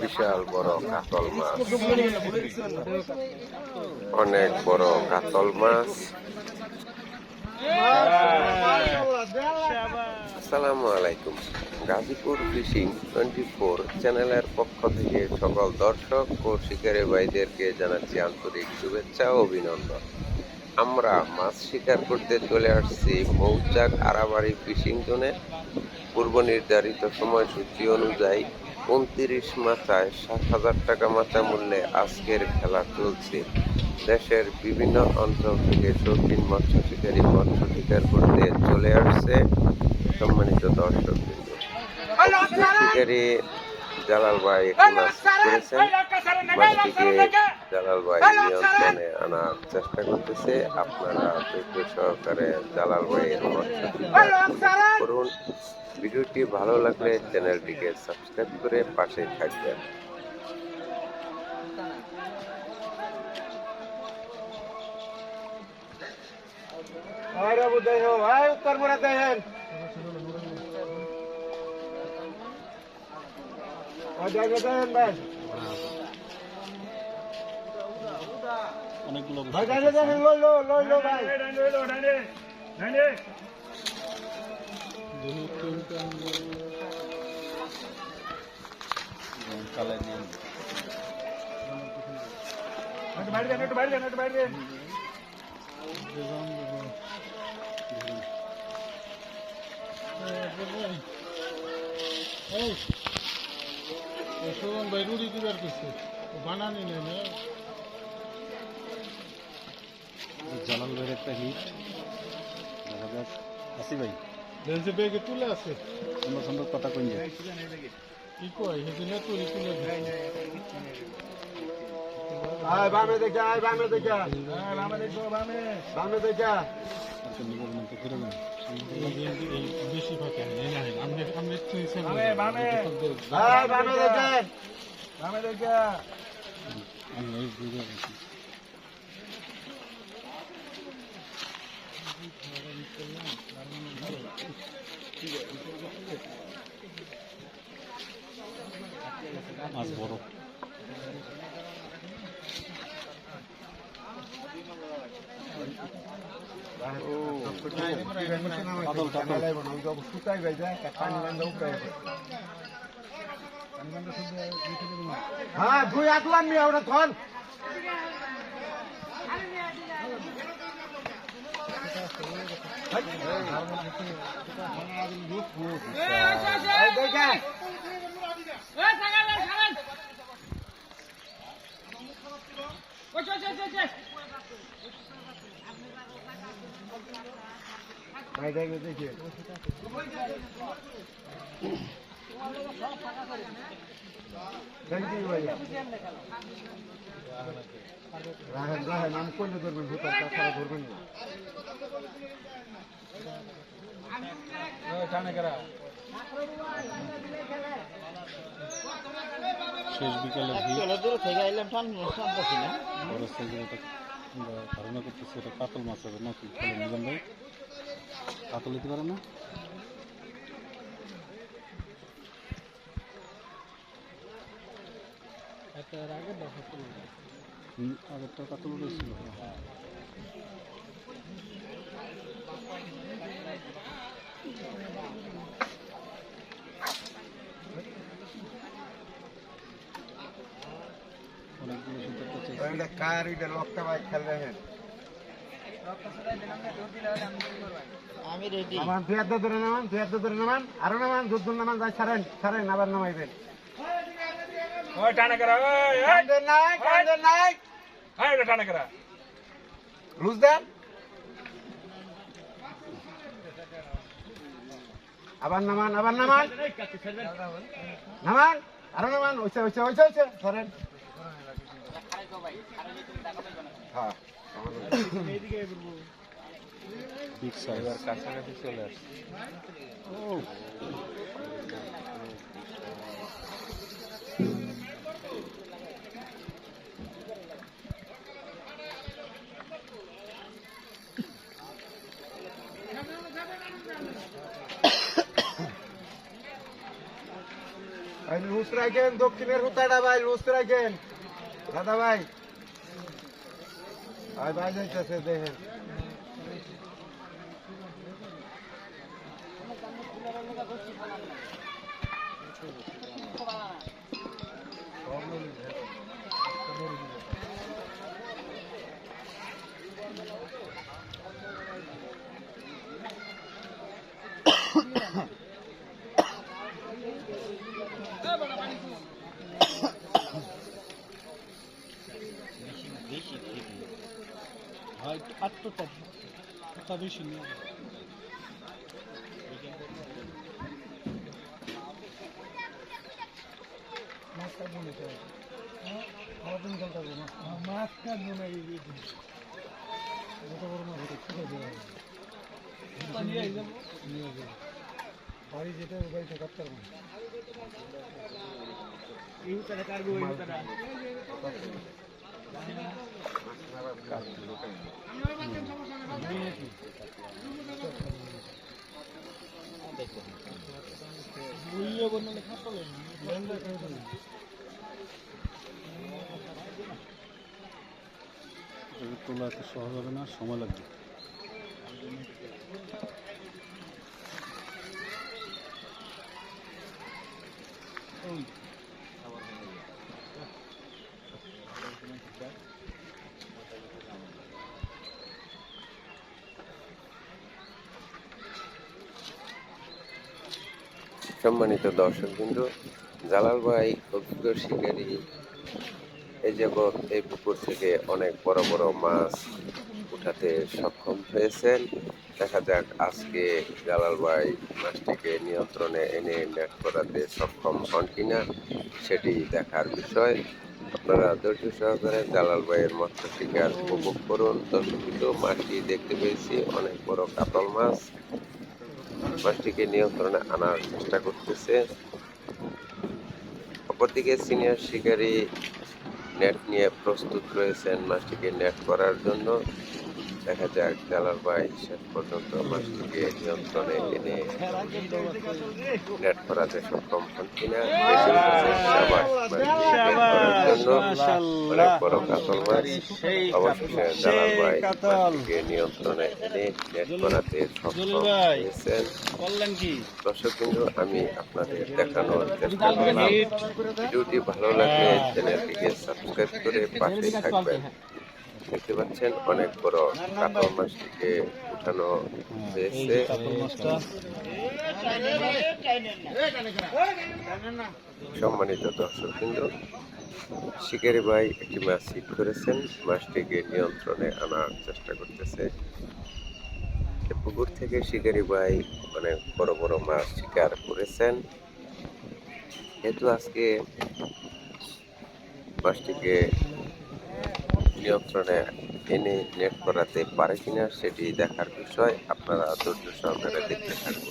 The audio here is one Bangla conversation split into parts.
বিশাল বড় কাতল মাছ। অনেক বড় কাতল মাছ। আসসালামু আলাইকুম। গাজীপুর ফিশিং টোয়েন্টি ফোর চ্যানেলের পক্ষ থেকে সকল দর্শক ও শিকারী ভাইদেরকে জানাচ্ছি আন্তরিক শুভেচ্ছা ও অভিনন্দন। আমরা মাছ শিকার করতে চলে আসছি মৌচাক আরাবাড়ি ফিশিং জোনে। পূর্ব নির্ধারিত সময়সূচি অনুযায়ী উনত্রিশ মাথায় সাত হাজার টাকা মাথা মূল্যে আজকের খেলা চলছে। দেশের বিভিন্ন অঞ্চল থেকে শৌখিন মৎস্য শিকারী মৎস্য শিকার করতে চলে আসছে সম্মানিত দর্শক শিকারী জালাল ভাই একটি মাছ করেছেন মাছটিকে জালাল ভাই নিয়ন্ত্রণে আনার চেষ্টা করতেছে। আপনারা ধৈর্য সহকারে জালাল ভাইয়ের করুন। ভিডিওটি ভালো লাগলে চ্যানেলটিকে সাবস্ক্রাইব করে পাশে থাকবেন। ভাই বাবু দেখো ভাই উত্তর দেখেন ওই দেখে দেখেন ভাই অনেকগুলো ভাই দেখে দেখেন লই লো লই লো ভাই চালাই দিয়ে রুড়ি দিবার কিছু বানানি নেই না। জালাল ভাইয়ের একটা হিট। দেখা যাক। আসি ভাই। লেন্সে ব্যাগে তুলে আছে। সুন্দর সুন্দর কথা কই যায় কি কয়? সেদিনে তুলি তুলে আয় বামে দেখে আয় বামে দেখে। বামে দেখো বামে। বামে দেখে। আচ্ছা নিজের মতো ঘুরে যান মাছ বড় কাতল, কাতল। শুকাই ভাই যায় পানি বান্ধা উপরে হ্যাঁ দুই আতলাম নি ওটা ভাই দেখে দেখে থ্যাংক ইউ ভাইয়া রাহেন রাহেন আমি করলে ধরবেন ভূতার তাছাড়া ধরবেন না। শেষ বিকালে ধারণা করতেছি এটা কাতল মাছ হবে নাকি? নিজাম ভাই? কাতল দিতে পারে না? হুম, আগেরটা কাতল উঠেছিল অনেকগুলো সুন্দর করছে এটা কার এটা লকটা ভাই খেল রাখেন আমি রেডি নামান দুই হাত ধরে নামান দুই হাত ধরে নামান আরও নামান দুধ দুধ নামান যাই ছাড়েন ছাড়েন আবার নামাইবেন। কান্দে নাই কান্দে নাই। লুজ দেন। আবার নামান আবার নামান। নামান আরও নামান ওইসে ওইসে ওইসে ওইসে ছাড়েন হ্যাঁ। বিগ সাইজ কাছাকাছি চলে আসছে। ও ভাই লুজ রাখেন দক্ষিণের হুতাটা ভাই লুজ রাখেন। দাদা ভাই। ভাই ভাই যাইতেছে দেখেন। Hadi şimdi. Tabii şimdi. আটটা কথা বেশি নেই মাছ কাটবো না এই যত বড় মাছ নিয়ে যাব। নিয়ে যাব। বাড়ি যেটা ওই বাড়িতে কাটতে পারব তোলা এত সহজ হবে না সময় লাগবে। সম্মানিত দর্শক বিন্দু জালাল ভাই অভিজ্ঞ শিকারী এই যাবৎ এই পুকুর থেকে অনেক বড় বড় মাছ উঠাতে সক্ষম হয়েছেন। দেখা যাক আজকে জালাল ভাই মাছটিকে নিয়ন্ত্রণে এনে নেট করাতে সক্ষম হন কিনা, সেটি দেখার বিষয়। আপনারা ধৈর্য সহকারে জালাল ভাইয়ের মৎস্য শিকার উপভোগ করুন। দর্শক বিন্দু মাছটি দেখতে পেয়েছি, অনেক বড় কাতল মাছ। মাছটিকে নিয়ন্ত্রণে আনার চেষ্টা করতেছে। অপরদিকে সিনিয়র শিকারী নেট নিয়ে প্রস্তুত রয়েছেন মাছটিকে নেট করার জন্য। দেখা যাক জালার ভাই শেষ পর্যন্ত মাছটিকে নিয়ন্ত্রণে এনে নেট করাতে সক্ষম হন কিনা। জন্য অনেক বড় কাতল মাছ। অবশেষে জালাল ভাই মাছটিকে নিয়ন্ত্রণে এনে নেট করাতে সক্ষম হয়েছেন। দর্শক বিন্দু আমি আপনাদের দেখানোর চেষ্টা করলাম। ভিডিওটি ভালো লাগলে চ্যানেলটিকে সাবস্ক্রাইব করে পাশে থাকবেন। দেখতে পাচ্ছেন অনেক বড় কাতল মাছটিকে উঠানো হয়েছে। যে সম্মানিত দর্শক বিন্দু শিকারি ভাই একটি মাছ হিট করেছেন। মাছটিকে নিয়ন্ত্রণে আনার চেষ্টা করতেছে। পুকুর থেকে শিকারি ভাই অনেক বড় বড় মাছ শিকার করেছেন। যেহেতু আজকে মাছটিকে নিয়ন্ত্রণে এনে নেট করাতে পারে কিনা সেটি দেখার বিষয়। আপনারা ধৈর্য সহকারে দেখতে কোন আবু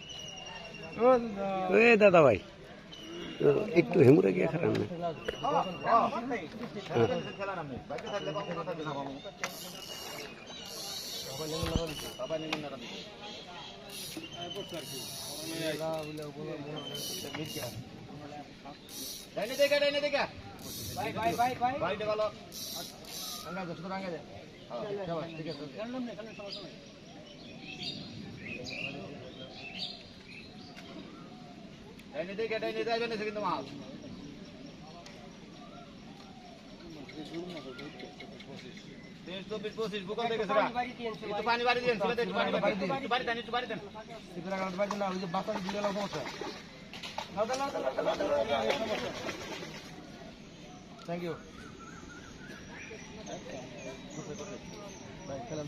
এ দাদা ভাই, একটু হেমুরে গিয়ে খারাপ না? ডাইনে দেখা ডাইনে দেখা ভাই ভাই ভাই ভাই ভাই ভালো আঙ্গা যা ছোট আঙ্গা যা ঠিক আছে ডাইনে দেখা ডাইনে যাইবে না কিন্তু একটু পানি বাড়ি দিন পানি বাড়ি দিন বাড়ি দেন বাড়ি দেন সিপিরা কাটতে ওই যে বাসা দিয়ে। সমস্যা থ্যাংক ইউ খেলেন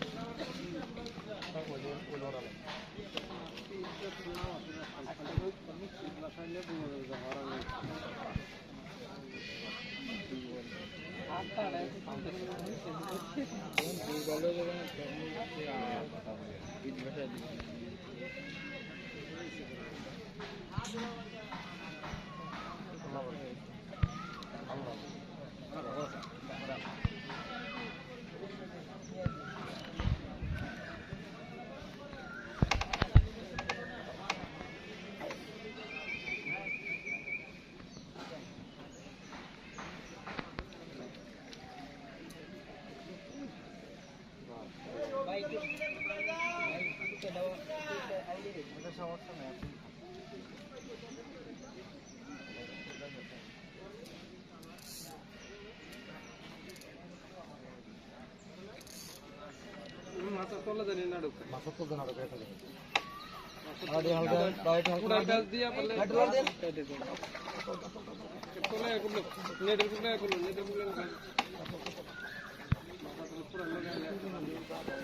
রিল্যাক্সে খেলো আপনার হুকুম হ্যাঁ কোথা খারাপ করে আপনি আমার সিগন্যাল দিয়ে আমরা খালি ডাইনে ডাইনে দেখে ডাইনে দেখে ডাইনে ডাইনে আবার ঢুকে মাছের তো না ঢোকে এখানে আরে হালকা রাইট হালকা গাছ দিয়া বলে রাইট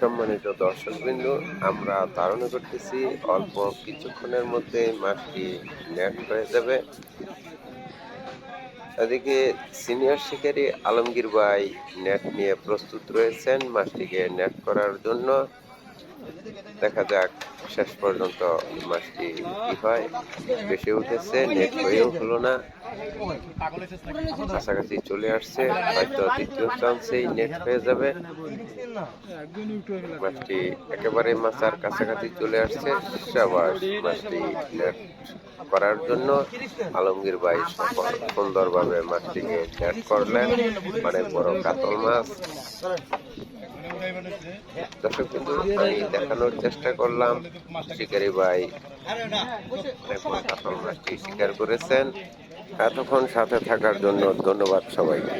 দেন দর্শক বিন্দু আমরা ধারণা করতেছি অল্প কিছুক্ষণের মধ্যে মাছটি নেট হয়ে যাবে। এদিকে সিনিয়র শিকারী আলমগীর ভাই নেট নিয়ে প্রস্তুত রয়েছেন। মাছটিকে নেট করার জন্য দেখা যাক শেষ পর্যন্ত মাছটি কি হয়। বেশি উঠেছে নেট হয়েও হলো না। কাছাকাছি চলে আসছে, হয়তো দ্বিতীয় চান্সেই নেট হয়ে যাবে। মাছটি একেবারে মাছার কাছাকাছি চলে আসছে। সাবাস মাছটি নেট করার জন্য আলমগীর ভাই সুন্দরভাবে মাছটিকে নেট করলেন। মানে বড় কাতল মাছ। দেখানোর চেষ্টা করলাম। শিকারি ভাই আসল মাছটি শিকার করেছেন? এতক্ষণ সাথে থাকার জন্য ধন্যবাদ সবাইকে।